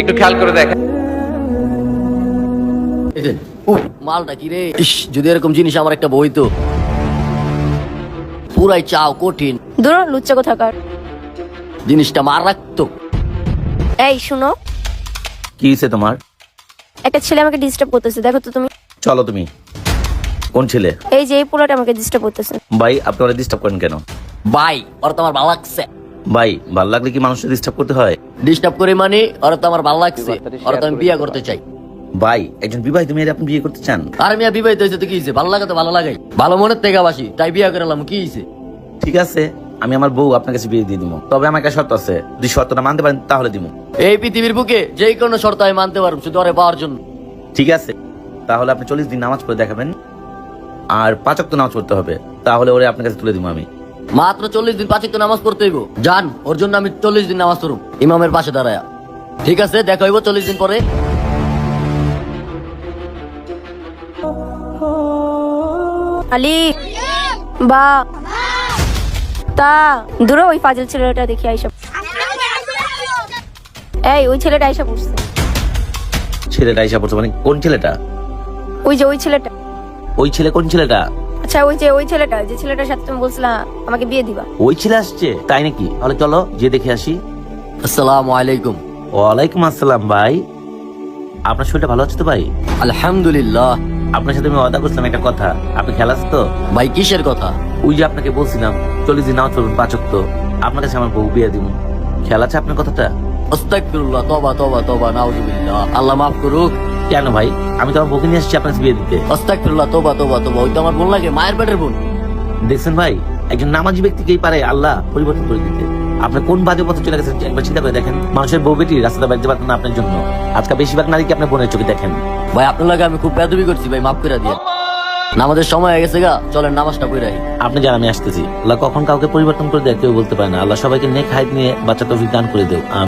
একটু খেয়াল করে উহ, মালটা কি রে? ইস যদি এরকম জিনিস আমার একটা বই তো। পুরাই চাও কঠিন। দূর লুচ্চা কোথাকার। জিনিসটা মার রাখতো এই শুনো। কি হয়েছে তোমার? একটা ছেলে আমাকে ডিস্টার্ব করতেছে দেখো তো তুমি। চলো তুমি। কোন ছেলে? এই যে এই পোলাটা আমাকে ডিস্টার্ব করতেছে। ভাই আপনি ওরা ডিস্টার্ব করেন কেন? ভাই ওরা তোমার ভালো লাগছে। ভাই ভালো লাগলে কি মানুষের ডিস্টার্ব করতে হয়? ডিস্টার্ব করে মানে ওরা তো আমার ভালো লাগছে। ওরা তো আমি বিয়ে করতে চাই। ভাই একজন বিবাহিত মেয়ের আপনি বিয়ে করতে চান? আর মিয়া বিবাহিত হয়েছে তো কি হয়েছে? ভালো লাগে তো ভালো লাগাই ভালো মনের থেকে বাসি তাই বিয়ে করলাম কি হয়েছে? ঠিক আছে আমি আমার বউ আপনার কাছে বিয়ে দিয়ে দিব। তবে আমার একটা শর্ত আছে যদি শর্তটা মানতে পারেন তাহলে দিব। এই পৃথিবীর বুকে যে কোনো শর্ত আমি মানতে পারব শুধু ওরে পাওয়ার জন্য। ঠিক আছে তাহলে আপনি চল্লিশ দিন নামাজ পড়ে দেখাবেন। আর পাঁচক তো নামাজ পড়তে হবে তাহলে ওরে আপনার কাছে তুলে দিব আমি। মাত্র চল্লিশ দিন পাঁচে তো নামাজ পড়তে হইব। জান ওর জন্য আমি চল্লিশ দিন নামাজ পড়ব ইমামের পাশে দাঁড়ায়া। ঠিক আছে দেখা হইব চল্লিশ দিন পরে। আলি বা তা দূর ওই ফাজিল ছেলেটা দেখি আইসা এই ওই ছেলেটা আইসা পড়ছে ছেলেটা এসে পড়ছে মানে কোন ছেলেটা? ওই যে ওই ছেলেটা। ওই ছেলে কোন ছেলেটা? আচ্ছা ওই যে ওই ছেলেটা যে ছেলেটার সাথে তুমি বলছিলা আমাকে বিয়ে দিবা। ওই ছেলে আসছে তাই নাকি? তাহলে চলো যে দেখে আসি। আসসালামু আলাইকুম। ওয়ালাইকুম আসসালাম ভাই। আপনার শরীরটা ভালো আছে তো ভাই? আলহামদুলিল্লাহ। আপনার সাথে আমি ওয়াদা করছিলাম একটা কথা। আপনি খেলা আছে তো? ভাই কিসের কথা? ওই যে আপনাকে বলছিলাম চল্লিশ দিন নামাজ পড়বেন পাচক তো আপনার কাছে আমার বউ বিয়ে দিব। খেলা আছে আপনার কথাটা? আস্তাগফিরুল্লাহ তবা তবা তবা নাউজুবিল্লাহ। আল্লাহ মাফ করুক। কেন ভাই? আমি তো আমার বউকে নিয়ে আসছি আপনার বিয়ে দিতে। আস্তাগফিরুল্লাহ তবা তবা তবা ওই তো আমার বোন লাগে মায়ের পেটের বোন। দেখছেন ভাই একজন নামাজি ব্যক্তিকেই পারে আল্লাহ পরিবর্তন করে দিতে। আপনি কোন বাজে পথে চলে গেছেন একবার চিন্তা করে দেখেন। মানুষের বউ বেটি রাস্তাটা বাড়তে পারতেন না আপনার জন্য। আজকাল বেশিরভাগ নারীকে আপনার বোনের চোখে দেখেন। ভাই আপনার লাগে আমি খুব বেদবি করছি ভাই মাফ করে দিয়ে নামাজের সময় হয়ে গেছে গা চলেন নামাজটা পড়ে আই আপনি জান আমি আসতেছি। আল্লাহ কখন কাউকে পরিবর্তন করে দেয় কেউ বলতে পারে না। আল্লাহ সবাইকে নেক হাইট নিয়ে বাচ্চা তৌফিক দান করে দেও।